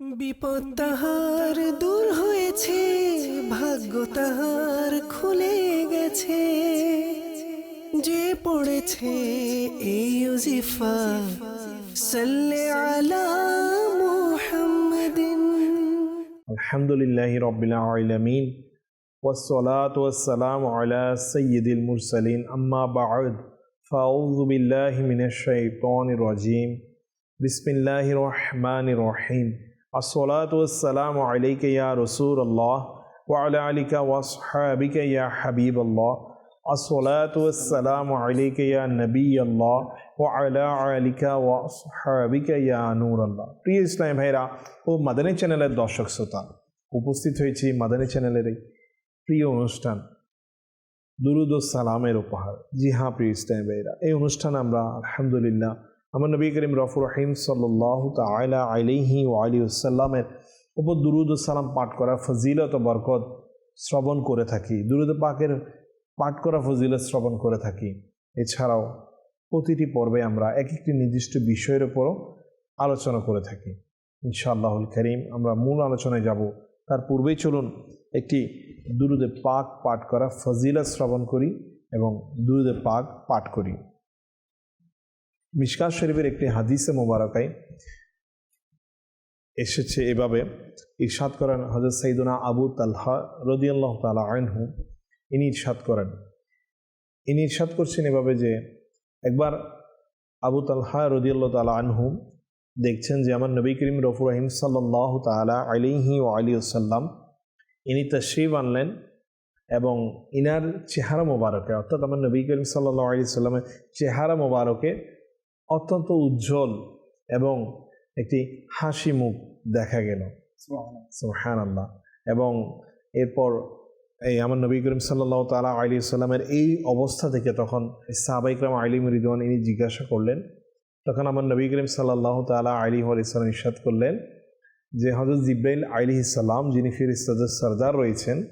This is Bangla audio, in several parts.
বিপদ তাহার দূর হয়েছে ভাগ্য তাহার খুলে গেছে যে পড়েছে এই উজিফা সাল্লে আলা মুহাম্মাদিন الحمد لله رب العالمين والصلاة والسلام على سيد المرسلين أما بعد فأعوذ بالله من الشيطان الرجيم بسم الله الرحمن الرحيم আসসালাতাম আলাইকে ইয়া রসুল আল্লাহ ওয়ালা আলিকা ওয়াসহাবিকে ইয়া হাবিব আল্লাহ আসসালাতাম আলাইকে ইয়া নবী আল্লাহ ওয়ালা আলিকা ওয়াসহাবিকে ইয়া নূর আল্লাহ প্রিয় ইসলাম ভাইরা, ও মাদানী চ্যানেলের দর্শক শ্রোতা, উপস্থিত হয়েছি মাদানী চ্যানেলের প্রিয় অনুষ্ঠান দুরুদ সালামের উপহার। জি হ্যাঁ প্রিয় ইসলাম ভাইরা, এই অনুষ্ঠান আমরা আলহামদুলিল্লাহ আমার নবী করিম রফুর রহিম সাল্লাহ তালা আলিহি ও আলী সাল্লামের উপর দুরুদ সালাম পাঠ করা ফজিলত ও বরকত শ্রবণ করে থাকি। দুরুদ পাকের পাঠ করা ফজিলত শ্রবণ করে থাকি। এছাড়াও প্রতিটি পর্বে আমরা এক একটি নির্দিষ্ট বিষয়ের উপরও আলোচনা করে থাকি। ইনশাআল্লাহুল করিম আমরা মূল আলোচনায় যাব। তার পূর্বেই চলুন একটি দুরুদে পাক পাঠ করা ফজিলত শ্রবণ করি এবং দুরুদে পাক পাঠ করি। মিশকাত শরীফের একটি হাদিসে মোবারকায় এসেছে এভাবে ইরশাদ করেন হজরত সৈদুনা আবু তালহা রদিয়াল্লাহ তালা আইনহু ইনি ইরশাদ করেন। ইনি ইরশাদ করছেন এভাবে যে একবার আবু তালহা রদিয়াল্লাহ তালা আনহু দেখছেন যে আমার নবী করিম রফুর রহিম সাল্লাহ তালা আলিহি ও আলী সাল্লাম ইনি তশরিফ আনলেন এবং ইনার চেহারা মোবারকে, অর্থাৎ আমার নবী করিম সাল্লাহ আলি সাল্লামের চেহারা মোবারকে অত্যন্ত উজ্জ্বল এবং একটি হাসি মুখ দেখা গেল। সুহান আল্লাহ এবং এরপর এই আমার নবী করিম সাল্লাহ তালা আলী সাল্লামের এই অবস্থা থেকে তখন সাহাবাইকরাম আলী মরিদওয়ান ইনি জিজ্ঞাসা করলেন। তখন আমার নবী করিম সাল্লাহ তালা আলী আলিয়াল্লাম ইরশাদ করলেন যে হজরত জিব্রাইল আলী ইসাল্লাম যিনি ফিরিস্তাদের সর্দার রয়েছেন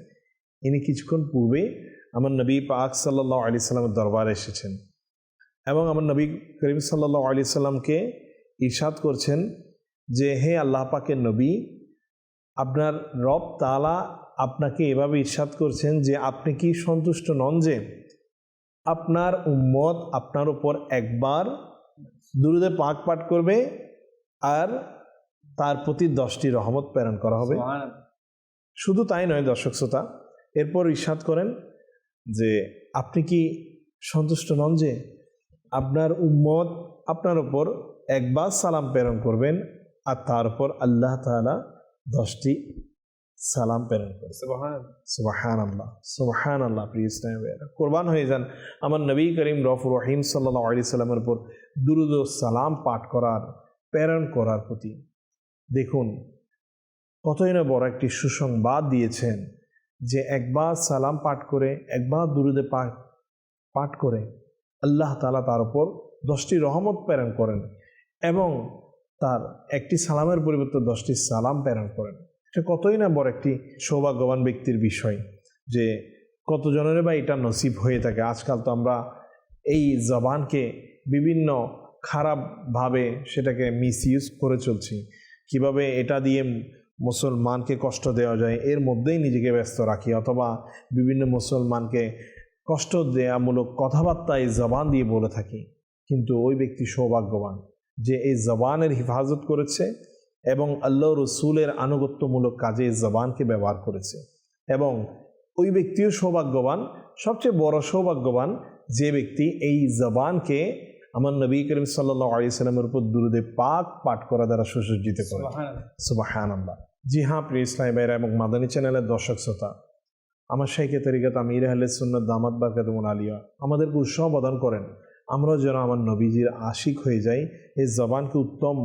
ইনি কিছুক্ষণ পূর্বে আমার নবী পাক সাল্লাহ আলি সাল্লামের দরবারে এসেছেন। এবং আমার নবী করিম সাল্লাহ আলি সাল্লামকে ইরশাদ করছেন যে হে আল্লাহ পাকের নবী আপনার রব তালা আপনাকে এভাবে ইরশাদ করছেন যে আপনি কি সন্তুষ্ট নন যে আপনার উম্মত আপনার উপর একবার দুরুদে পাক পাঠ করবে আর তার প্রতি দশটি রহমত প্রেরণ করা হবে? শুধু তাই নয় দর্শক শ্রোতা এরপর ইস্বাদ করেন যে আপনি কি সন্তুষ্ট নন যে আপনার উম্মত আপনার ওপর একবার সালাম প্রেরণ করবেন আর তারপর আল্লাহ তালা দশটি সালাম প্রেরণ করবে সুবাহান আল্লাহ সুবাহান আল্লাহ প্রিয় ইসলাম কোরবান হয়ে যান। আমার নবী করিম রফুর রহিম সাল্লাহ আলি সাল্লামের উপর দুরুদ সালাম পাঠ করার প্রেরণ করার প্রতি দেখুন কতই না বড় একটি সুসংবাদ দিয়েছেন যে একবার সালাম পাঠ করে একবার দুরুদে পাঠ পাঠ করে আল্লাহ তালা তার উপর দশটি রহমত প্রেরণ করেন এবং তার একটি সালামের পরিবর্তে দশটি সালাম প্রেরণ করেন। এটা কতই না বড় একটি সৌভাগ্যবান ব্যক্তির বিষয় যে কতজনের বা এটা নসিব হয়ে থাকে। আজকাল তো আমরা এই জবানকে বিভিন্ন খারাপভাবে সেটাকে মিস ইউজ করে চলছি। কীভাবে এটা দিয়ে মুসলমানকে কষ্ট দেওয়া যায়, এর মধ্যেই নিজেকে ব্যস্ত রাখি অথবা বিভিন্ন মুসলমানকে কষ্ট দেয়ামূলক কথাবার্তা এই জবান দিয়ে বলে থাকি। কিন্তু ওই ব্যক্তি সৌভাগ্যবান যে এই জবানের হিফাজত করেছে এবং আল্লাহ রসুলের আনুগত্যমূলক কাজে এই জবানকে ব্যবহার করেছে। এবং ওই ব্যক্তিও সৌভাগ্যবান সবচেয়ে বড় সৌভাগ্যবান যে ব্যক্তি এই জবানকে আমার নবী করিম সাল্লাহ আলি সাল্লামের উপর দুরুদে পাক পাঠ করা দ্বারা সুসজ্জিত করে সুবাহান আল্লাহ জি হ্যাঁ প্রিয় ইসলাম ভাইরা এবং মাদানী চ্যানেলের দর্শক শ্রোতা আমার শাইকে তরিকাত আমির আহলে সুন্নত দামাত বাকাতুমন আলিয়া। আমাদেরকে উৎসাহ প্রদান করেন। আমরাও যেন আমার নবীজির আশিক হয়ে যাই, এই জবানকে উত্তম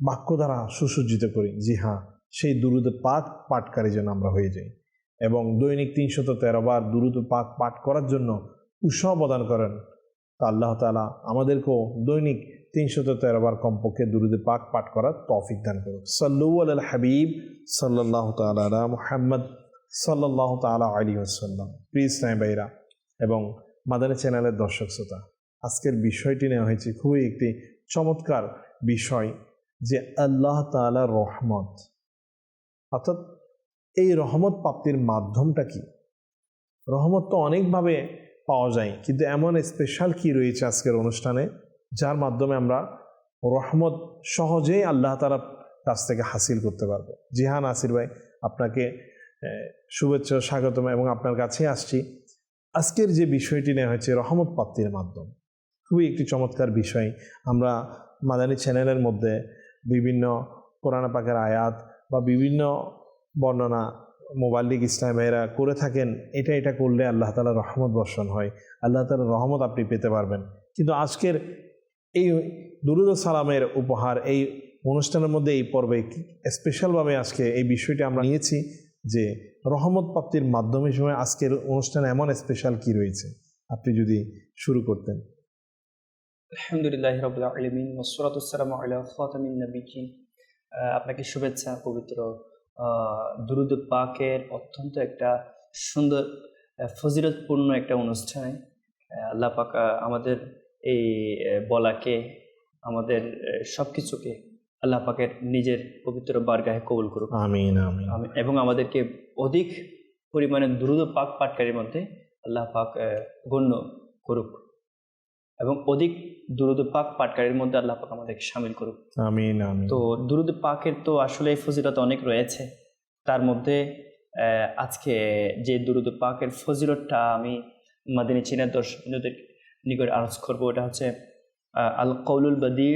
বাক্য দ্বারা সুসজ্জিত করি। জি হ্যাঁ সেই দুরুদ পাক পাঠকারী যেন আমরা হয়ে যাই। এবং দৈনিক তিনশত তেরো বার দুরুদ পাক পাঠ করার জন্য উৎসাহ প্রদান করেন। তা আল্লাহ তালা আমাদেরকেও দৈনিক তিনশত তেরো বার কমপক্ষে দুরুদে পাক পাঠ করার তৌফিক দান করুন সাল্লু আল হাবিব সাল্লাহ তালা মুহাম্মদ। সাল্লাহ তালা আলী আসাল্লাম প্রিয় ইসলাম ভাইরা এবং মাদানী চ্যানেলের দর্শক শ্রোতা, আজকের বিষয়টি নেওয়া হয়েছে খুবই একটি চমৎকার বিষয় যে আল্লাহ তাআলার রহমত। অর্থাৎ এই রহমত প্রাপ্তির মাধ্যমটা কি? রহমত তো অনেকভাবে পাওয়া যায়, কিন্তু এমন স্পেশাল কি রয়েছে আজকের অনুষ্ঠানে? যার মাধ্যমে আমরা রহমত সহজেই আল্লাহ তাআলার কাছ থেকে হাসিল করতে পারব। জিহান আসির ভাই, আপনাকে শুভেচ্ছা, স্বাগতম এবং আপনার কাছে আসছি। আজকের যে বিষয়টি নেওয়া হয়েছে রহমত প্রাপ্তির মাধ্যম, খুবই একটি চমৎকার বিষয়। আমরা মাদানী চ্যানেলের মধ্যে বিভিন্ন কোরআন পাকের আয়াত বা বিভিন্ন বর্ণনা মোবাইল লিগ ইসলামেরা করে থাকেন, এটা এটা করলে আল্লাহ তালার রহমত বর্ষণ হয়। আল্লাহ তালা রহমত আপনি পেতে পারবেন। কিন্তু আজকের এই দুরুদ সালামের উপহার, এই অনুষ্ঠানের মধ্যে এই পর্বে স্পেশালভাবে আজকে এই বিষয়টি আমরা নিয়েছি। যে রহমত প্রাপ্তির মাধ্যমে হিসেবে আজকের অনুষ্ঠানে এমন স্পেশাল কি রয়েছে? আপনি যদি শুরু করতেন। আলহামদুলিল্লাহ আপনাকে শুভেচ্ছা, পবিত্র দুরুদ পাকের অত্যন্ত একটা সুন্দর ফজিরতপূর্ণ একটা অনুষ্ঠানে আল্লাহ পাক আমাদের এই বলাকে, আমাদের সব কিছুকে আল্লাহ পাকের নিজের পবিত্র বারগাহে কবুল করুক। আমিন আমিন। এবং আমাদেরকে অধিক পরিমাণে দ্রুত পাক পাটকারীর মধ্যে আল্লাহ পাক গণ্য করুক এবং অধিক দ্রুত পাক পাটকারীর মধ্যে আল্লাহ পাক আমাদেরকে সামিল করুক। আমিন আমিন। তো দ্রুত পাকের তো আসলে ফজিলত অনেক রয়েছে। তার মধ্যে আজকে যে দ্রুত পাকের ফজিলতটা আমি মাদিনী চীনের দর্শকদের নিকট আলোচ করব ওটা হচ্ছে আল কৌলুল বাদি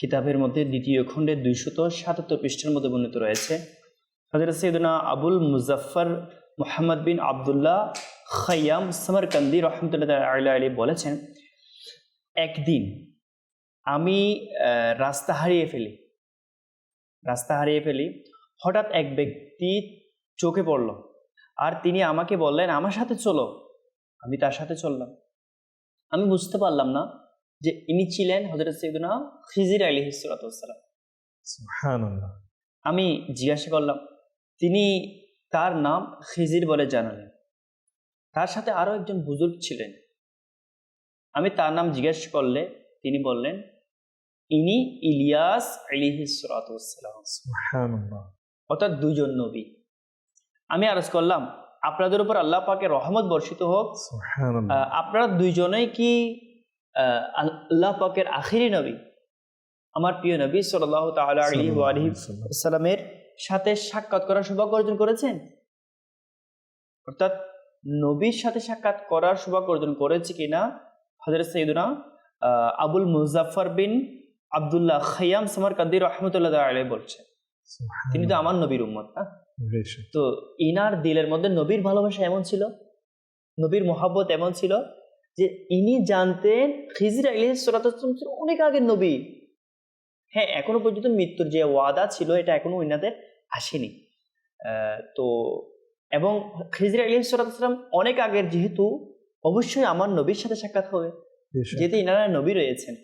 কিতাবের মধ্যে দ্বিতীয় খণ্ডে দুইশত সাতাত্তর পৃষ্ঠার মধ্যে বর্ণিত রয়েছে। হজরত সৈদনা আবুল মুজাফর মোহাম্মদ বিন আবদুল্লাহ খাইয়াম সমরকান্দি রহমতুল্লাহ আল্লাহ আলী বলেছেন, একদিন আমি রাস্তা হারিয়ে ফেলি। রাস্তা হারিয়ে ফেলি, হঠাৎ এক ব্যক্তি চোখে পড়ল আর তিনি আমাকে বললেন, আমার সাথে চলো। আমি তার সাথে চললাম। আমি বুঝতে পারলাম না যে ইনি ছিলেন হজরত সৈদুনা খিজির আলী সুবহানাল্লাহ। আমি জিজ্ঞাসা করলাম তিনি তার নাম? খিজির বলে জানালেন। তার সাথে আরও একজন বুজুর্গ ছিলেন। আমি তার নাম জিজ্ঞাসা করলে তিনি বললেন ইনি ইলিয়াস সুবহানাল্লাহ। অর্থাৎ দুজন নবী। আমি আরজ করলাম আপনাদের উপর আল্লাহ পাকে রহমত বর্ষিত হোক। আপনারা দুইজনেই কি আল্লাহ পাকের আখিরি নবী আমার প্রিয় নবী সাল্লাহ তালা আলী সাথে সাক্ষাৎ করার সৌভাগ্য অর্জন করেছেন? অর্থাৎ নবীর সাথে সাক্ষাৎ করার সৌভাগ্য অর্জন করেছে কিনা? হজরত আহ, আবুল মুজাফর বিন আবদুল্লাহ খাইয়াম সামার কাদির রহমতুল্লাহ আলাই বলছেন। তিনি তো আমার নবীর উম্মত না? তো ইনার দিলের মধ্যে নবীর ভালোবাসা এমন ছিল? নবীর মোহাব্বত এমন ছিল? যে ইনি জানতেন খিজির আলিহাম অনেক আগের নবী। হ্যাঁ এখনও পর্যন্ত মৃত্যুর যে ওয়াদা ছিল এটা এখনও ইনাদের আসেনি। তো এবং খিজির আলিহাম অনেক আগের যেহেতু অবশ্যই আমার নবীর সাথে সাক্ষাৎ হবে। যেহেতু ইনারা নবী রয়েছেন।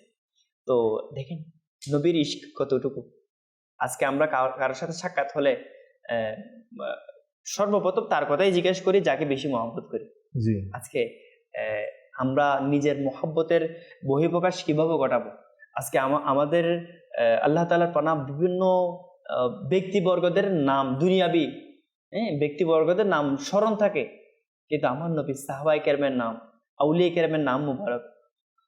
তো দেখেন নবীর ইস্ক কতটুকু? আজকে আমরা কার- কারোর সাথে সাক্ষাৎ হলে সর্বপ্রথম তার কথাই জিজ্ঞেস করি যাকে বেশি মহব্বত করি। আজকে আমরা নিজের মহব্বতের বহিঃপ্রকাশ কীভাবে ঘটাবো? আজকে আমাদের আল্লাহ তালার পানা বিভিন্ন ব্যক্তিবর্গদের নাম দুনিয়াবি হ্যাঁ ব্যক্তিবর্গদের নাম স্মরণ থাকে। কিন্তু আমার নবী সাহবাই কেরমের নাম আউলিয়া কেরমের নাম মুবারক।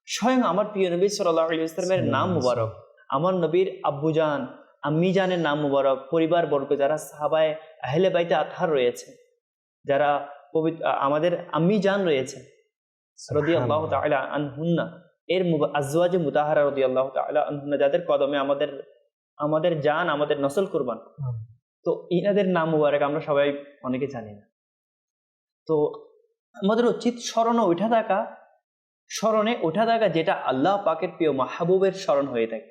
স্বয়ং আমার প্রিয় নবী সাল্লাহ আলী ইসলামের নাম মুবারক। আমার নবীর আব্বুজান আম্মি জানের নাম মুবারক। পরিবার বর্গ যারা সাহাবায় আহলে বাইতে আথার রয়েছে যারা পবিত্র আমাদের আম্মি জান রয়েছে। রদি আল্লাহ তালা আনহুন্না। এর আজওয়াজে মুতাহারা রদি আল্লাহ তালা আনহুন্না যাদের কদমে আমাদের আমাদের জান আমাদের নসল কুরবান। তো ইনাদের নাম মুবারক আমরা সবাই অনেকে জানি না। তো আমাদের উচিত স্মরণে উঠা থাকা স্মরণে ওঠা থাকা যেটা আল্লাহ পাকের প্রিয় মাহবুবের স্মরণ হয়ে থাকে।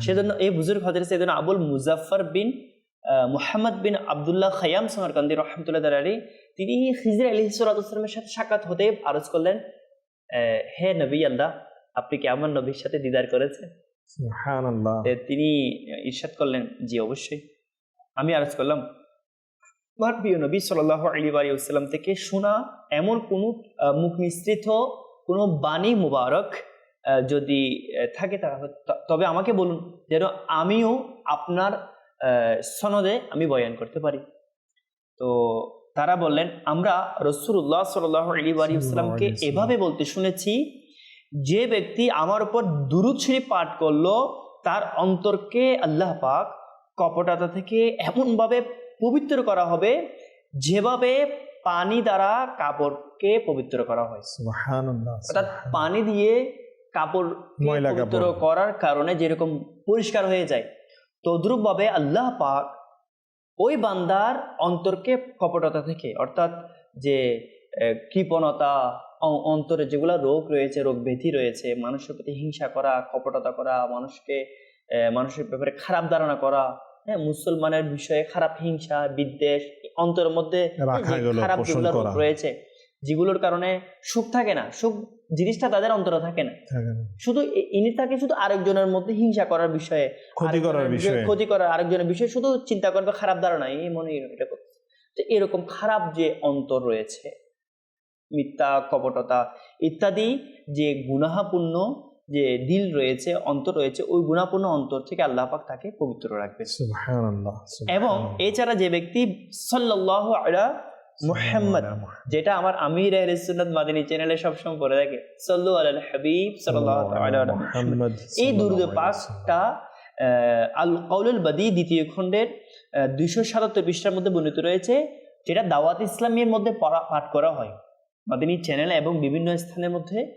সেজন্য এই বুজুর্গ হজরত সেজন্য আবুল মুজাফর বিন আহ, মুহাম্মদ বিন আবদুল্লাহ খায়াম সমরকান্দি রহমতুল্লাহ আলী তিনি খিজির আলী সালামের সাথে সাক্ষাৎ হতে আরজ করলেন হে নবী আল্লাহ আপনি কি আমার নবীর সাথে দিদার করেছেন? তিনি ইরশাদ করলেন জি অবশ্যই। আমি আরজ করলাম আমার প্রিয় নবী সাল্লাহ আলী আলিয়াল্লাম থেকে শোনা এমন কোনো মুখ নিঃসৃত কোনো বাণী মুবারক যদি থাকে তাহলে তবে আমাকে বলুন যেন আমিও আপনার আহ, সনদে আমি বয়ান করতে পারি। তো তারা বললেন আমরা রসুল্লাহ সাল আলী এভাবে বলতে শুনেছি যে ব্যক্তি আমার উপর শরীফ পাঠ করল তার অন্তরকে আল্লাহ পাক কপটাতা থেকে এমনভাবে পবিত্র করা হবে যেভাবে পানি দ্বারা কাপড়কে পবিত্র করা হয় অর্থাৎ পানি দিয়ে কাপড় ময়লা পবিত্র করার কারণে যেরকম পরিষ্কার হয়ে যায় তদ্রুপ ভাবে আল্লাহ পাক ওই বান্দার অন্তরকে কপটতা থেকে অর্থাৎ যে কৃপণতা অন্তরে যেগুলা রোগ রয়েছে রোগ ব্যাধি রয়েছে মানুষের প্রতি হিংসা করা কপটতা করা মানুষকে মানুষের ব্যাপারে খারাপ ধারণা করা হ্যাঁ মুসলমানের বিষয়ে খারাপ হিংসা বিদ্বেষ অন্তরের মধ্যে খারাপ যেগুলো রোগ রয়েছে যেগুলোর কারণে সুখ থাকে না। সুখ জিনিসটা তাদের অন্তরে থাকে না। শুধু ইনি থাকে শুধু আরেকজনের মধ্যে হিংসা করার বিষয়ে ক্ষতি করার বিষয়ে। ক্ষতি করার আরেকজনের বিষয়ে শুধু চিন্তা করবে খারাপ ধারণা এই মনে এটা করছে তো এরকম খারাপ যে অন্তর রয়েছে মিথ্যা কপটতা ইত্যাদি যে গুনাহাপূর্ণ যে দিল রয়েছে অন্তর রয়েছে ওই গুণাপূর্ণ অন্তর থেকে আল্লাহ পাক তাকে পবিত্র রাখবে এবং এছাড়া যে ব্যক্তি সাল্লাল্লাহু আলা মুহাম্মদ যেটা আমার আমির সুন্নাত মাদিনী চ্যানেলে সবসময় পড়ে থাকে। সল্লু আলাল হাবিব আলা মুহাম্মদ। এই দুরুদ পাকটা আহ, আল কৌলুল বাদি দ্বিতীয় খণ্ডের দুইশো সাতাত্তর পৃষ্ঠার মধ্যে বর্ণিত রয়েছে যেটা দাওয়াত ইসলামের মধ্যে পড়া- পাঠ করা হয়। মাদিনী চ্যানেল এবং বিভিন্ন স্থানের মধ্যে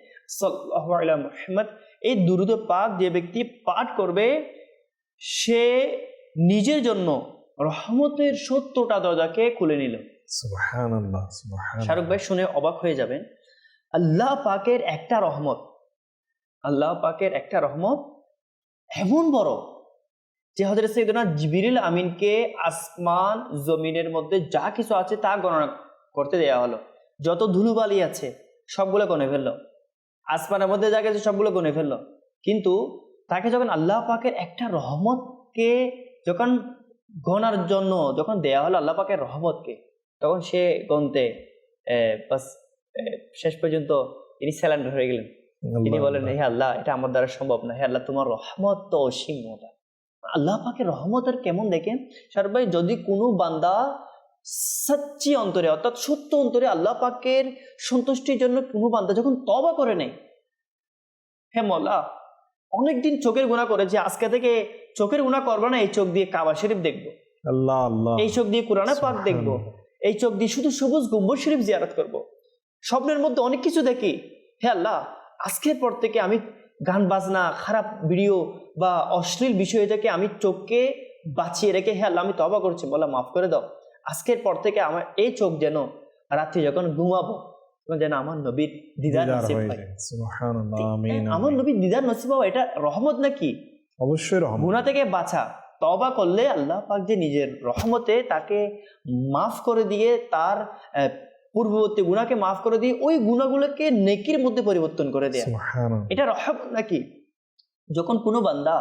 আলা মুহাম্মদ। এই দুরুদ পাক যে ব্যক্তি পাঠ করবে সে নিজের জন্য রহমতের সত্তরটা দরজাকে খুলে নিল। শাহরুখ ভাই শুনে অবাক হয়ে যাবেন। আল্লাহ পাকের একটা রহমত, আল্লাহ পাকের একটা রহমত এমন বড় যে হজরত সৈদনা জিবিরিল আমিনকে আসমান, জমিনের মধ্যে যা কিছু আছে তা গণনা করতে দেয়া হলো। যত ধুলোবালি আছে, সবগুলো গনে ফেলল। আসমানের মধ্যে যা কিছু সবগুলো গনে ফেলল। কিন্তু তাকে যখন আল্লাহ পাকের একটা রহমতকে যখন গণার জন্য যখন দেয়া হলো আল্লাহ পাকের রহমতকে তখন সে গন্তে বাস শেষ পর্যন্ত তিনি স্যালেন্ডার হয়ে গেলেন। তিনি বলেন হে আল্লাহ এটা আমার দ্বারা সম্ভব না। হে আল্লাহ তোমার রহমত তো অসীম আল্লাহ পাকের রহমতের কেমন দেখেন? সার ভাই যদি কোনো বান্দা সচ্চি অন্তরে অর্থাৎ সত্য অন্তরে আল্লাহ পাকের সন্তুষ্টির জন্য কোনো বান্দা যখন তবা করে নেই হে মোল্লা অনেকদিন চোখের গুণা করেছে আজকে থেকে চোখের গুণা করব না এই চোখ দিয়ে কাবা শরীফ দেখব। আল্লাহ আল্লাহ। এই চোখ দিয়ে কোরআনে পাক দেখব। এই চোখ দিয়ে শুধু সবুজ গম্বুজ শরীফ জিয়ারত করব। স্বপ্নের মধ্যে অনেক কিছু দেখি। হে আল্লাহ আজকের পর থেকে আমি গান বাজনা খারাপ ভিডিও বা অশ্লীল বিষয় থেকে আমি চোখকে বাঁচিয়ে রেখে হে আল্লাহ আমি তবা করছি বলা মাফ করে দাও। আজকের পর থেকে আমার এই চোখ যেন রাত্রি যখন ঘুমাবো তখন যেন আমার নবীর দিদার নসিব হয় আমার নবীর দিদার নসিব হওয়া এটা রহমত নাকি? অবশ্যই রহমত। গুণা থেকে বাঁচা। তবা করলে আল্লাহ পাক যে নিজের রহমতে তাকে মাফ করে দিয়ে তার পূর্ববর্তী গুণাকে মাফ করে দিয়ে ওই গুণাগুলোকে নেকির মধ্যে পরিবর্তন করে দেয়। এটা রহমত নাকি যখন কোনো বান্দা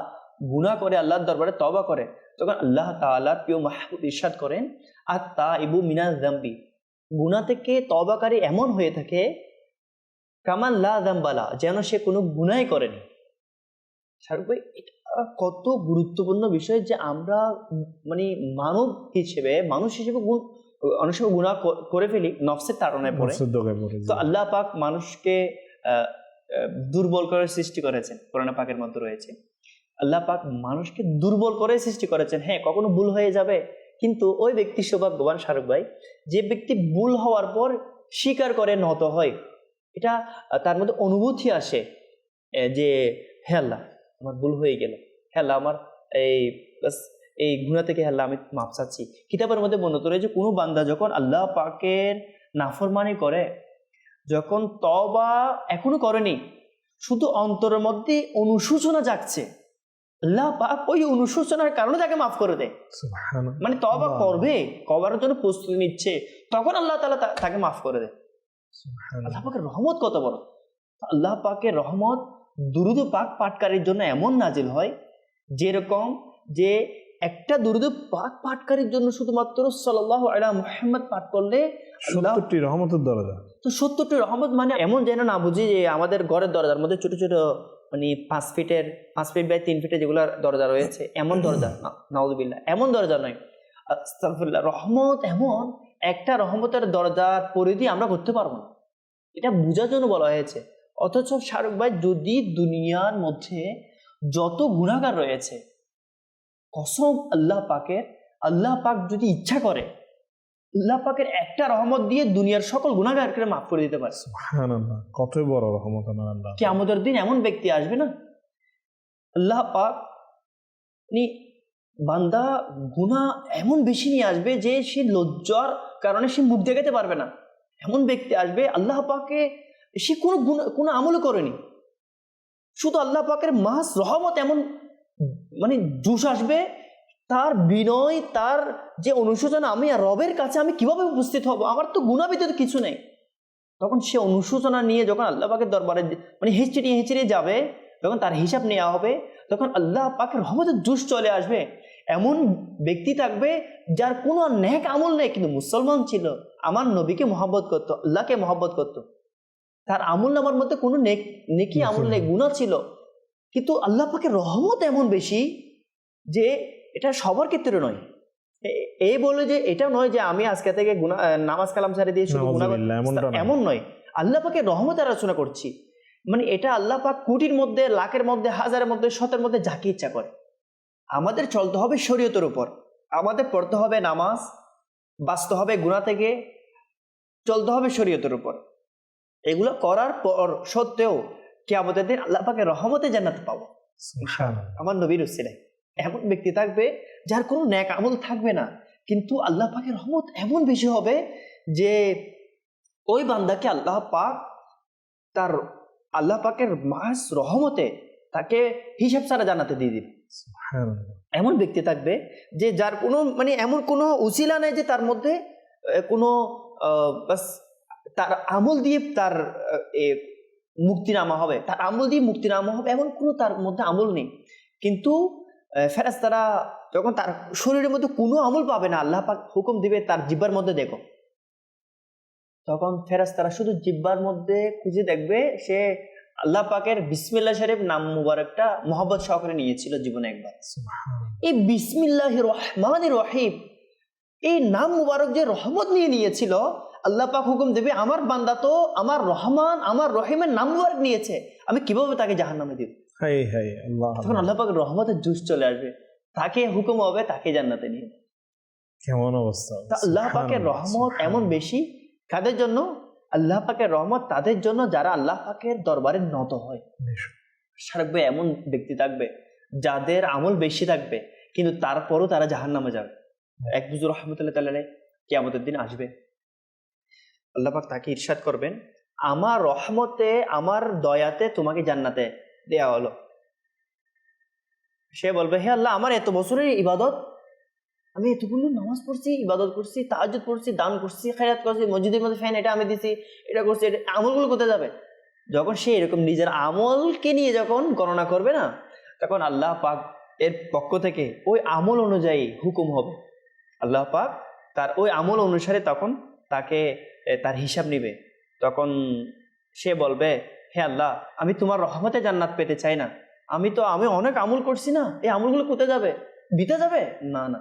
গুণা করে আল্লাহর দরবারে তবা করে তখন আল্লাহ তাআলার প্রিয় মাহবুব ইরশাদ করেন আর তা ইবু মিনাজ জাম্বি। গুণা থেকে তবাকারী এমন হয়ে থাকে কামাল লা জাম্বালা যেন সে কোনো গুনাই করেনি। শাহরুখ ভাই এটা কত গুরুত্বপূর্ণ বিষয় যে আমরা মানে মানব হিসেবে মানুষ হিসেবে অনেক সময় গুণা করে ফেলি নফসের তাড়নায় পড়ে। তো আল্লাহ পাক মানুষকে দুর্বল করে সৃষ্টি করেছেন কোরআন পাকের মধ্যে রয়েছে। আল্লাহ পাক মানুষকে দুর্বল করে সৃষ্টি করেছেন। হ্যাঁ কখনো ভুল হয়ে যাবে কিন্তু ওই ব্যক্তি সৌভাগ্যবান শাহরুখ ভাই যে ব্যক্তি ভুল হওয়ার পর স্বীকার করে নত হয়। এটা তার মধ্যে অনুভূতি আসে যে হে আল্লাহ আমার ভুল হয়ে গেল। হে আল্লাহ আমার এই এই গুণা থেকে হে আল্লাহ আমি মাপ চাচ্ছি। কিতাবের মধ্যে বর্ণিত রয়েছে কোনো বান্দা যখন আল্লাহ পাকের নাফরমানি করে যখন তবা এখনও করেনি শুধু অন্তরের মধ্যে অনুশোচনা জাগছে আল্লাহ পাক ওই অনুশোচনার কারণে তাকে মাফ করে দেয়। মানে তবা। করবে করার জন্য প্রস্তুতি নিচ্ছে তখন আল্লাহ তালা তাকে মাফ করে দেয়। আল্লাহ পাকের রহমত কত বড়? আল্লাহ পাকের রহমত দুরুদ পাক পাঠকারীর জন্য এমন নাজিল হয় যেরকম যে একটা দুরুদ পাক পাঠকারীর জন্য শুধুমাত্র সাল্লাহ আলা মুহাম্মদ পাঠ করলে সত্তরটি রহমতের দরজা। তো সত্তরটি রহমত মানে এমন যেন না বুঝি যে আমাদের ঘরের দরজার মধ্যে ছোট ছোট মানে পাঁচ ফিটের পাঁচ ফিট বাই তিন ফিটের যেগুলো দরজা রয়েছে এমন দরজা নাউদুবিল্লাহ এমন দরজা নয়। আস্তাগফিরুল্লাহ রহমত এমন একটা রহমতের দরজার পরিধি আমরা করতে পারব না। এটা বোঝার জন্য বলা হয়েছে। অথচ শাহরুখ ভাই যদি দুনিয়ার মধ্যে যত গুণাগার রয়েছে কসম আল্লাহ পাকের আল্লাহ পাক যদি ইচ্ছা করে আল্লাহ পাকের একটা রহমত দিয়ে দুনিয়ার সকল গুণাগারকে মাফ করে দিতে পারছে। কতই বড় রহমত আল্লাহ। কি আমাদের দিন এমন ব্যক্তি আসবে না? আল্লাহ পাক বান্দা গুণা এমন বেশি নিয়ে আসবে যে সে লজ্জার কারণে সে মুখ দেখাতে পারবে না। এমন ব্যক্তি আসবে আল্লাহ পাকে সে কোনো গুণ কোনো আমলও করেনি। শুধু আল্লাহ পাকের মাস রহমত এমন মানে জুস আসবে, তার বিনয়, তার যে অনুশোচনা, আমি আর রবের কাছে আমি কীভাবে উপস্থিত হব? আমার তো গুণা কিছু নেই। তখন সে অনুশোচনা নিয়ে যখন আল্লাহ পাকের দরবারে মানে হেঁচড়িয়ে হেঁচড়িয়ে যাবে, যখন তার হিসাব নেওয়া হবে, তখন আল্লাহ পাকের রহমতের জুস চলে আসবে। এমন ব্যক্তি থাকবে যার কোনো ন্যাক আমল নেই, কিন্তু মুসলমান ছিল। আমার নবীকে মহব্বত করতো, আল্লাহকে মহব্বত করতো। তার আমল নামার মধ্যে কোনো নেক আমল নেই গুণা ছিল। কিন্তু আল্লাহ পাকে রহমত এমন বেশি যে এটা সবার ক্ষেত্রে নয়। এ- এই বলে যে এটা নয় যে আমি আজকে থেকে আহ, নামাজ কালাম সারে দিয়ে শুধু। এমন নয়। আল্লাহ পাকের রহমত আলোচনা করছি। মানে এটা আল্লাহ পাক কোটির মধ্যে লাখের মধ্যে হাজারের মধ্যে শতের মধ্যে যাকে ইচ্ছা করে। আমাদের চলতে হবে শরীয়তের উপর। আমাদের পড়তে হবে নামাজ বাঁচতে হবে গুণা থেকে চলতে হবে শরীয়তের উপর। এগুলো করার পর সত্ত্বেও কি আমাদের দিন আল্লাহ পাকের রহমতে জান্নাত পাবো। আমার নবীর উসিলে এমন ব্যক্তি থাকবে যার কোনো ন্যাক আমল থাকবে না কিন্তু আল্লাহ পাকের রহমত এমন বেশি হবে যে ওই বান্দাকে আল্লাহ পাক তার আল্লাহ পাকের মাস রহমতে তাকে হিসাব ছাড়া জানাতে দিয়ে দিবে। এমন ব্যক্তি থাকবে যে যার কোনো মানে এমন কোনো উচিলা নেই যে তার মধ্যে কোনো বাস তার আমল দিয়ে তার আহ, এ, মুক্তি নামা হবে। তার আমল দিয়ে মুক্তি নামা হবে এমন কোনো তার মধ্যে আমল নেই। কিন্তু ফেরাজ তারা যখন তার শরীরের মধ্যে কোনো আমল পাবে না আল্লাহ পাক হুকুম দিবে তার জিব্বার মধ্যে দেখো। তখন ফেরাজ তারা শুধু জিব্বার মধ্যে খুঁজে দেখবে সে আল্লাহ পাকের বিসমিল্লা শরীফ নাম মুবারকটা মোহাম্মদ সহকারে নিয়েছিল জীবনে একবার। এই বিসমিল্লাহ রহমান রহিম এই নাম মুবারক যে রহমত নিয়ে নিয়েছিল আল্লাহ পাক হুকুম দেবে আমার বান্দা তো আমার রহমান আমার রহিমের নাম নিয়েছে। আমি কীভাবে তাকে জাহান নামে দিব তখন আল্লাহ পাক রহমতের জুস চলে আসবে। তাকে হুকুম হবে তাকে জান্নাতে নিয়ে। কেমন অবস্থা? আল্লাহ পাকের রহমত এমন বেশি কাদের জন্য? আল্লাহ পাকের রহমত তাদের জন্য যারা আল্লাহ পাকের দরবারে নত হয়। সারাকবে এমন ব্যক্তি থাকবে যাদের আমল বেশি থাকবে কিন্তু তারপরও তারা জাহান নামে যাবে। এক বুজুর রহমতুল্লাহ তাল্লাহ কে আমাদের দিন আসবে। আল্লাহ পাক তাকে ইরশাদ করবেন, আমার রহমতে, আমার দয়াতে তোমাকে জান্নাতে দেয়া হলো। সে বলবে, হে আল্লাহ, আমার এত বছরের ইবাদত, আমি এতগুলো নামাজ পড়ছি, ইবাদত করছি তাহাজুদ পড়ছি দান করছি খেরাত করছি, মসজিদের মধ্যে ফ্যান, এটা আমি দিছি, এটা করছি, এটা আমলগুলো কোথায় যাবে? যখন সে এরকম নিজের আমলকে নিয়ে যখন গণনা করবে না, তখন আল্লাহ পাক এর পক্ষ থেকে ওই আমল অনুযায়ী হুকুম হবে। আল্লাহ পাক তার ওই আমল অনুসারে তখন তাকে তার হিসাব নিবে। তখন সে বলবে হে আল্লাহ আমি তোমার রহমতে জান্নাত পেতে চাই না। আমি তো আমি অনেক আমল করছি না। এই আমলগুলো কোথায় যাবে? দিতে যাবে? না না।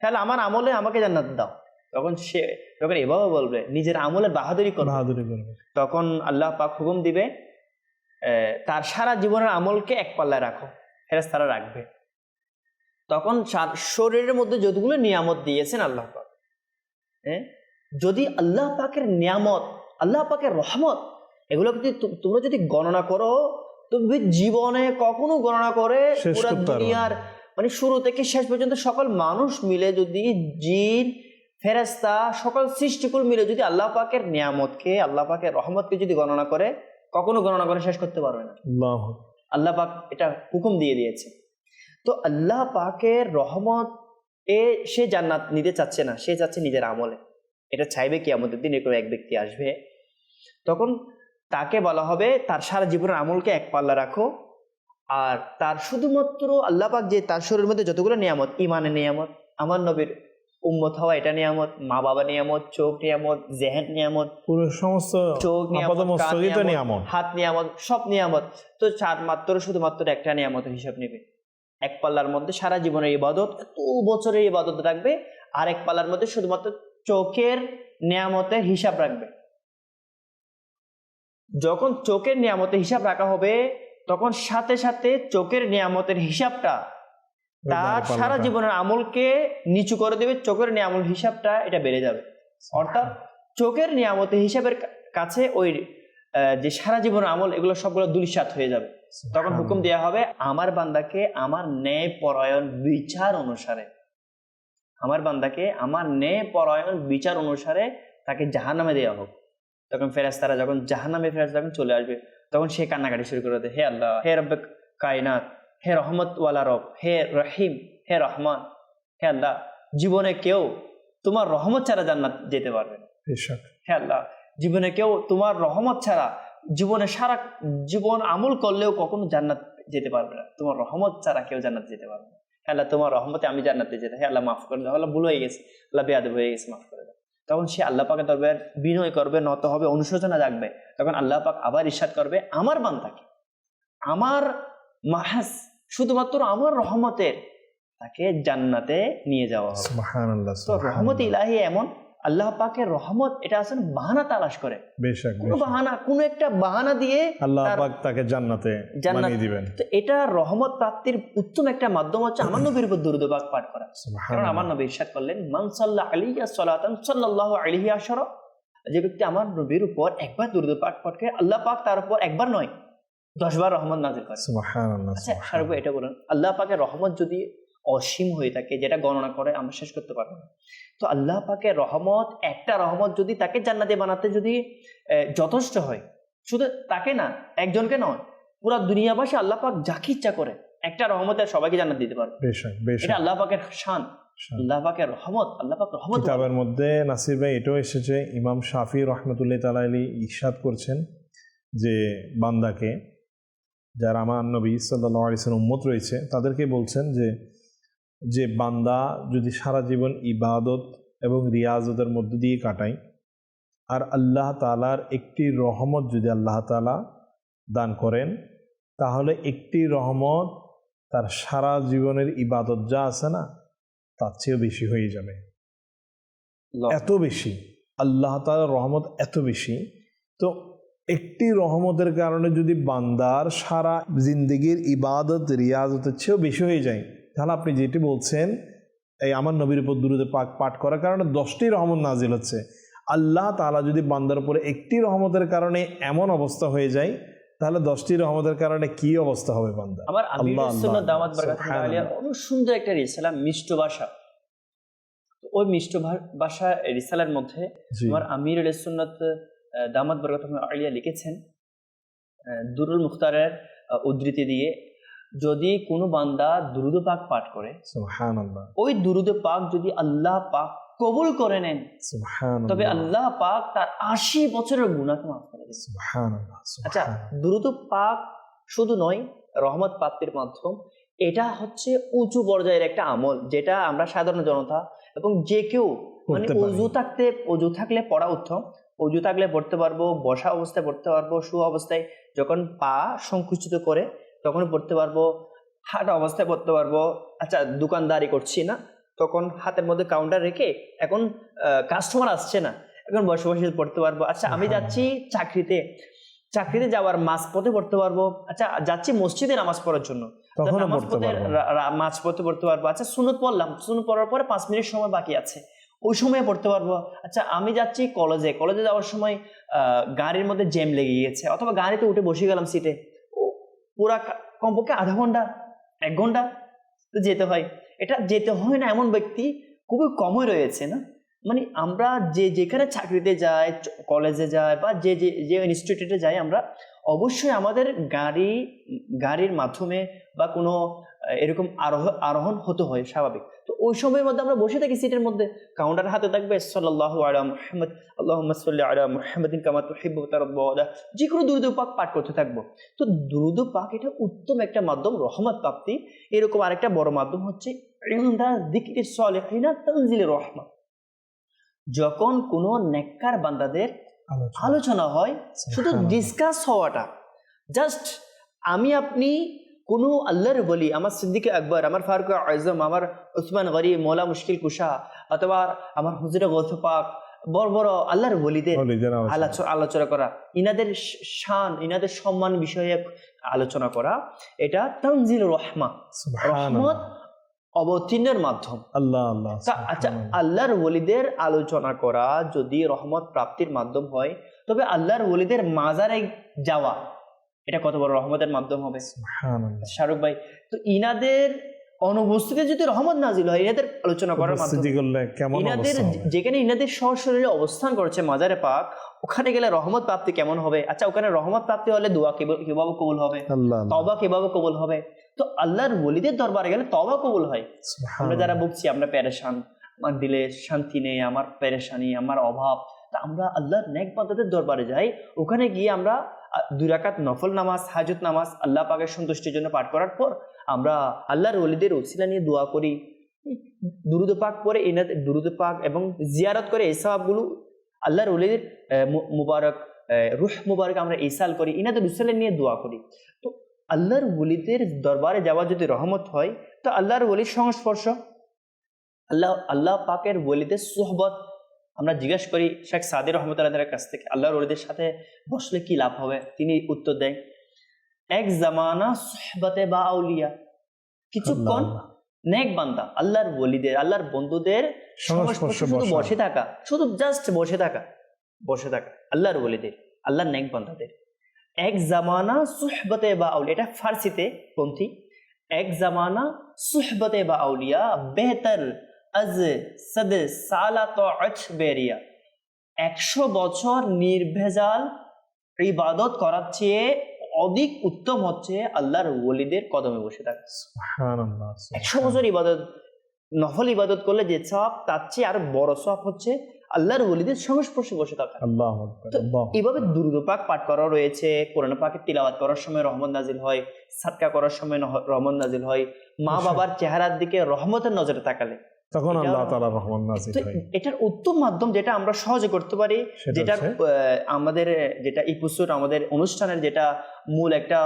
তাহলে আমার আমলে আমাকে জান্নাত দাও। তখন সে যখন এভাবে বলবে নিজের আমলে বাহাদুরি করবে বাহাদুরি করবে। তখন আল্লাহ পাক হুকুম দিবে তার সারা জীবনের আমলকে এক পাল্লায় রাখো ফেরাজ তারা রাখবে। তখন শরীরের মধ্যে যতগুলো নিয়ামত দিয়েছেন আল্লাহ পাক হ্যাঁ যদি আল্লাহ পাকের নিয়ামত আল্লাহ পাকের রহমত এগুলো যদি তোমরা যদি গণনা করো তুমি জীবনে কখনো গণনা করে পুরো। দুনিয়ার মানে শুরু থেকে শেষ পর্যন্ত সকল মানুষ মিলে যদি জিন ফেরেস্তা সকল সৃষ্টিকুল মিলে যদি আল্লাহ পাকের নিয়ামতকে আল্লাহ পাকের রহমতকে যদি গণনা করে কখনো গণনা করে শেষ করতে পারবে না। আল্লাহ আল্লাহ পাক এটা হুকুম দিয়ে দিয়েছে। তো আল্লাহ পাকের রহমত এ সে জান্নাত নিতে চাচ্ছে না সে চাচ্ছে নিজের আমলে। এটা চাইবে কি আমাদের দিন এরকম এক ব্যক্তি আসবে। তখন তাকে বলা হবে তার সারা জীবনের আমলকে এক পাল্লা রাখো। আর তার শুধুমাত্র আল্লাহ পাক যে তার শরীরের মধ্যে যতগুলো নিয়ামত ইমানের নিয়ামত আমার নবীর উম্মত হওয়া এটা নিয়ামত মা বাবা নিয়ামত চোখ নিয়ামত জেহেন নিয়ামত পুরো সমস্ত চোখ নিয়ামত নিয়ামত, নিয়ামত। হাত নিয়ামত সব নিয়ামত। তো চার মাত্র শুধুমাত্র একটা নিয়ামতের হিসাব নেবে। এক পাল্লার মধ্যে সারা জীবনের ইবাদত এত বছরের ইবাদত রাখবে। আর এক পাল্লার মধ্যে শুধুমাত্র চোখের নিয়ামতের হিসাব রাখবে। যখন চোখের নিয়ামতের হিসাব রাখা হবে তখন সাথে সাথে চোখের নিয়ামতের হিসাবটা তার সারা জীবনের আমলকে নিচু করে দেবে চোখের নিয়ামল হিসাবটা এটা বেড়ে যাবে। অর্থাৎ চোখের নিয়ামতের হিসাবের কাছে ওই যে সারা জীবনের আমল এগুলো সবগুলো দুলিশাত হয়ে যাবে। তখন হুকুম দেওয়া হবে আমার বান্দাকে আমার ন্যায় পরায়ণ বিচার অনুসারে আমার বান্দাকে আমার ন্যায় পরায়ণ বিচার অনুসারে তাকে জাহান্নামে দেওয়া হোক। তখন ফেরেস্তারা যখন জাহান্নামে ফেরেস যখন চলে আসবে তখন সে কান্নাকাটি শুরু করে দেয় হে আল্লাহ হে রব্বে কায়নাত হে রহমত ওয়ালা রব হে রহিম হে রহমান হে আল্লাহ জীবনে কেউ তোমার রহমত ছাড়া জান্নাত যেতে পারবে হে আল্লাহ জীবনে কেউ তোমার রহমত ছাড়া জীবনে সারা জীবন আমল করলেও কখনো জান্নাত যেতে পারবে না। তোমার রহমত ছাড়া কেউ জান্নাত যেতে পারবে না। আল্লাহ তোমার রহমতে আমি জান্নাতে যেতে হ্যাঁ আল্লাহ মাফ করে দাও। আল্লাহ ভুল হয়ে গেছে। আল্লাহ বেয়াদব হয়ে গেছে মাফ করে দাও। তখন সে আল্লাহ পাকে দরবার বিনয় করবে নত হবে অনুশোচনা জাগবে। তখন আল্লাহ পাক আবার ইরশাদ করবে আমার বান্দাকে। আমার মাহাস শুধুমাত্র আমার রহমতের তাকে জান্নাতে নিয়ে যাওয়া হবে। তো রহমত ইলাহি এমন আল্লাহ পাকের রহমত এটা আসলে বাহানা তালাশ করে। কোনো বাহানা কোনো একটা বাহানা দিয়ে আল্লাহ পাক তাকে জান্নাতে বানিয়ে দিবেন। তো এটা রহমত প্রাপ্তির উত্তম একটা মাধ্যম হচ্ছে আমার নবীর উপর দুরুদ পাক পাঠ করা। কারণ আমার নবী ইরশাদ করলেন মান সাল্লাহ আলিয়া সালাতান সাল্লাল্লাহু আলাইহি আশরা যে ব্যক্তি আমার নবীর উপর একবার দুরুদ পাক পাঠ করে আল্লাহ পাক তার উপর একবার নয় দশবার রহমত নাজিল করে। সুবহানাল্লাহ, আচ্ছা। এটা বলুন আল্লাহ পাকের রহমত যদি অসীম হয়ে থাকে যেটা গণনা করে আমরা শেষ করতে পারব না। তো আল্লাহ পাকের রহমত একটা রহমত যদি তাকে জান্নাতে বানাতে যদি যথেষ্ট হয় শুধু তাকে না একজনকে নয় পুরো দুনিয়াবাসী আল্লাহ পাক যাকে ইচ্ছা করে একটা রহমতে সবাইকে জান্নাত দিতে পারবে। এটা আল্লাহ পাকের শান আল্লাহ পাকের রহমত আল্লাহ পাক রহমত কিতাবের মধ্যে নাসির ভাই এটাও এসেছে ইমাম শাফি রহমতুল্লাহ তালা আলী ইরশাদ করছেন যে বান্দাকে যারা আমার নবী সাল্লাহ আলিসের উম্মত রয়েছে তাদেরকে বলছেন যে যে বান্দা যদি সারা জীবন ইবাদত এবং রিয়াজতের মধ্যে দিয়ে কাটায় আর আল্লাহ তালার একটি রহমত যদি আল্লাহ তালা দান করেন তাহলে একটি রহমত তার সারা জীবনের ইবাদত যা আছে না তার চেয়েও বেশি হয়ে যাবে। এত বেশি আল্লাহ তালার রহমত এত বেশি। তো একটি রহমতের কারণে যদি বান্দার সারা জিন্দগির ইবাদত রিয়াজতের চেয়েও বেশি হয়ে যায় তাহলে আপনি যেটি বলছেন এই আমার নবীর উপর দুরুদে পাক পাঠ করার কারণে দশটি রহমত নাজিল হচ্ছে। আল্লাহ তালা যদি বান্দার উপরে একটি রহমতের কারণে এমন অবস্থা হয়ে যায় তাহলে দশটি রহমতের কারণে কি অবস্থা হবে বান্দা? আমার অনেক সুন্দর একটা রিসালা মিষ্ট ভাষা। তো ওই মিষ্ট ভাষা রিসালার মধ্যে আমার আমির সুন্নাত দামাত বরকাতুল্লাহ আলিয়া লিখেছেন দুরুল মুখতারের উদ্ধৃতি দিয়ে যদি কোনো বান্দা দুরুদ পাক পাঠ করে ওই দুরুদ পাক যদি আল্লাহ পাক কবুল করে নেন তবে আল্লাহ পাক তার আশি বছরের গুণাকে মাফ করে আচ্ছা। দ্রুত পাক শুধু নয় রহমত প্রাপ্তির মাধ্যম এটা হচ্ছে উঁচু পর্যায়ের একটা আমল যেটা আমরা সাধারণ জনতা এবং যে কেউ মানে। অজু থাকতে অজু থাকলে পড়া উত্তম অজু থাকলে পড়তে পারব বসা অবস্থায় পড়তে পারব শু অবস্থায় যখন পা সংকুচিত করে তখন পড়তে পারব হাঁটা অবস্থায় পড়তে পারব। আচ্ছা দোকানদারি করছি না। তখন হাতের মধ্যে কাউন্টার রেখে এখন কাস্টমার আসছে না। এখন বসে বসে পড়তে পারব। আচ্ছা আমি হ্যাঁ। যাচ্ছি চাকরিতে। চাকরিতে যাওয়ার মাঝ পথে পড়তে পারব। আচ্ছা যাচ্ছি মসজিদে নামাজ পড়ার জন্য। তখনও নামাজ পড়তে পারব। আচ্ছা সুনত পড়লাম। সুনত পড়ার পরে পাঁচ মিনিট সময় বাকি আছে। ওই সময় পড়তে পারব। আচ্ছা আমি যাচ্ছি কলেজে। কলেজে যাওয়ার সময় আহ, গাড়ির মধ্যে জ্যাম লেগে গিয়েছে। অথবা গাড়িতে উঠে বসে গেলাম সিটে পুরা কমপক্ষে আধা ঘণ্টা, এক ঘণ্টা তো যেতে হয়। এটা যেতে হয় না এমন ব্যক্তি খুবই কমই রয়েছে না? মানে আমরা যে যেখানে চাকরিতে যাই কলেজে যাই বা যে যে যে ইনস্টিটিউটে যাই, আমরা অবশ্যই আমাদের গাড়ি, গাড়ির মাধ্যমে বা কোনো এরকম আরোহ, আরোহণ হতে হয়, স্বাভাবিক। তো ওই সময়ের মধ্যে আমরা বসে থাকি সিটের মধ্যে। কাউন্টার হাতে থাকবে সাল্লাহ আলা মুহাম্মদ আল্লাহ সাল্লি আলা মুহাম্মদিন কামা তুহিব্বু যে কোনো দুরুদ পাক পাঠ করতে থাকব। তো দুরুদ পাক এটা উত্তম একটা মাধ্যম রহমত প্রাপ্তি। এরকম আরেকটা বড় মাধ্যম হচ্ছে রহমত যখন কোনো নেককার বান্দাদের আলোচনা। হয় শুধু ডিসকাস হওয়াটা। জাস্ট আমি আপনি কোনো আল্লাহর বলি আমার সিদ্দিক আকবর আমার ফারুক আজম আমার উসমান গরিব মৌলা মুশকিল কুশা অথবা আমার হুজুর গৌথ পাক বড় বড় আল্লাহর বলিদের আলোচনা। করা ইনাদের শান ইনাদের সম্মান বিষয়ে আলোচনা করা এটা তানজিল রহমা রহমত অবতীর্ণের মাধ্যম। আল্লাহ আল্লাহ আচ্ছা আল্লাহর ওলিদের আলোচনা করা যদি রহমত প্রাপ্তির মাধ্যম হয় তবে আল্লাহর ওলিদের মাজারে যাওয়া এটা কত বড় রহমতের মাধ্যম হবে। শাহরুখ ভাই তো ইনাদের অনুপস্থিতিতে যদি রহমত নাজিল হয় ইনাদের আলোচনা করার মাধ্যমে ইনাদের যেখানে ইনাদের সশরীরে অবস্থান করেছে মাজারে পাক ওখানে গেলে রহমত প্রাপ্তি কেমন হবে? আচ্ছা ওখানে রহমত প্রাপ্তি হলে দোয়া কীভাবে কবুল হবে। তবা কীভাবে কবুল হবে? তো আল্লাহর বলিদের দরবারে গেলে তবা কবুল হয়। আমরা যারা ভুগছি আমরা পেরেশান। আমার দিলে শান্তি নেই আমার পেরেশানি আমার অভাব। তা আমরা আল্লাহর নেক বান্দাদের দরবারে যাই ওখানে গিয়ে আমরা দুই রাকাত নফল নামাজ, হাজত নামাজ আল্লাহ পাকের সন্তুষ্টির জন্য পাঠ করার পর আমরা আল্লাহর ওলিদের ওসিলা নিয়ে দোয়া করি। দুরুদ পাক পরে এনাদের দুরুদ পাক এবং জিয়ারত করে এই আল্লাহর ওলিদের মুবারক রুহ মুবারক আমরা ইসাল করি ইনাদের উসিলা নিয়ে দোয়া করি। তো আল্লাহর ওলিদের দরবারে যাওয়া যদি রহমত হয়, তো আল্লাহর ওলির সংস্পর্শ, আল্লাহ আল্লাহ পাকের ওলিদের সোহবত আমরা জিজ্ঞেস করি শেখ সাদির রহমতুল্লাহের কাছ থেকে আল্লাহর ওলিদের সাথে বসলে কি লাভ হবে? তিনি উত্তর দেন এক জামানা সোহবতে বা আউলিয়া কিছুক্ষণ নেক বান্দা আল্লাহর ওলিদের আল্লাহর বন্ধুদের শুধু বসে। থাকা শুধু জাস্ট বসে থাকা বসে থাকা আল্লাহর ওলিদের আল্লাহর নেক বান্দাদের। এক জামানা সুহবতে বা আউলিয়া এটা ফার্সিতে পন্থী এক জামানা সুহবতে বা আউলিয়া বেহতর আজ সদ সালা তো বেরিয়া। একশো বছর নির্ভেজাল ইবাদত করার চেয়ে অধিক উত্তম হচ্ছে আল্লাহর ওলিদের কদমে বসে থাকা। একশো বছর ইবাদত নফল ইবাদত করলে যে সব তার চেয়ে আরও বড় সব হচ্ছে আল্লাহর ওলিদের সংস্পর্শে বসে থাকা। আল্লাহ আকবার, তো আল্লাহ এইভাবে দুরুদ পাক পাঠ করা রয়েছে কোরআন পাকের তিলাওয়াত করার সময় রহমত নাজিল হয় সাদকা করার সময় রহমত নাজিল হয় মা বাবার চেহারার দিকে রহমতের নজরে তাকালে। তখন আল্লাহ তাআলা রহমান নাজিল হয় এটার উত্তম মাধ্যম যেটা আমরা সহজে করতে পারি যেটা? আমাদের যেটা ইপুসুর আমাদের অনুষ্ঠানের যেটা মূল একটা।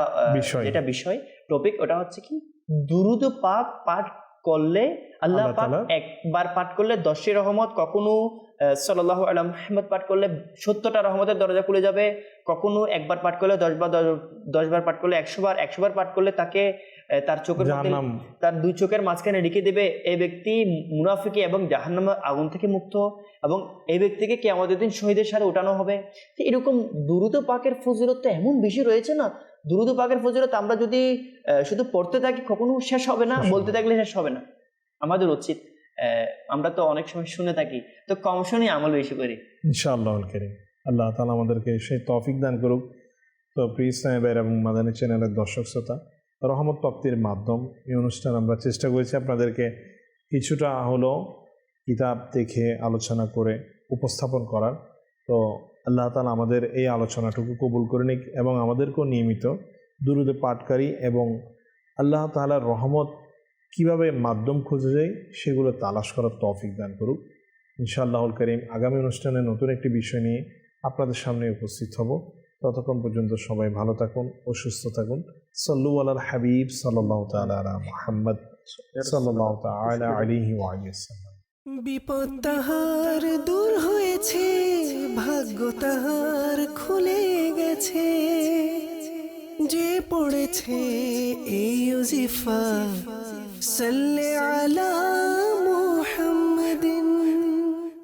যেটা বিষয় টপিক ওটা হচ্ছে কি দুরুদ পাক পাঠ করলে আল্লাহ পাক একবার পাঠ করলে দশটি রহমত কখনো সাল্লাহ আলম মোহাম্মদ পাঠ করলে সত্তরটা রহমতের দরজা খুলে যাবে। কখনো একবার পাঠ করলে দশবার দশবার পাঠ করলে একশো বার একশো বার পাঠ করলে তাকে তার চোখের তার দুই চোখের মাঝখানে রেখে দেবে। এই ব্যক্তি মুনাফিকি এবং জাহান্নামের আগুন থেকে মুক্ত এবং এই ব্যক্তিকে কে আমাদের দিন শহীদের সাথে উঠানো হবে। তো এরকম দুরুদ পাকের ফজিলত তো এমন বেশি রয়েছে না। দুরুদ পাকের ফজিলত আমরা যদি শুধু পড়তে থাকি কখনো শেষ হবে না। বলতে থাকলে শেষ হবে না। আমাদের উচিত। আমরা তো অনেক সময় শুনে থাকি। তো কম শুনে আমল বেশি করি। ইনশাআল্লাহ আল্লাহ তালা আমাদেরকে সেই তফিক দান করুক। তো প্রিয় ভাইয়ের এবং মাদানী চ্যানেলের দর্শক শ্রোতা, রহমত প্রাপ্তির মাধ্যম এই অনুষ্ঠান আমরা চেষ্টা করেছি আপনাদেরকে কিছুটা হলো কিতাব দেখে আলোচনা করে উপস্থাপন করার। তো আল্লাহ তালা আমাদের এই আলোচনাটুকু কবুল করে নিক এবং আমাদেরকেও নিয়মিত দুরুদে পাঠকারী এবং আল্লাহ তাআলার রহমত কীভাবে মাধ্যম খুঁজে যায় সেগুলো তালাশ করার তৌফিক দান করুক। ইনশাআল্লাহুল করিম আগামী অনুষ্ঠানে নতুন একটি বিষয় নিয়ে আপনাদের সামনে উপস্থিত হব। ততক্ষণ পর্যন্ত সবাই ভালো থাকুন ও সুস্থ থাকুন। সল্লু আলাল হাবিব সাল্লাহ আলা মুহাম্মদ সাল্লাহ ওয়া আলিহি বিপদ তাহার দূর হয়েছে, ভাগ্য তাহার খুলে গেছে। যে পড়েছে এই صل على محمد.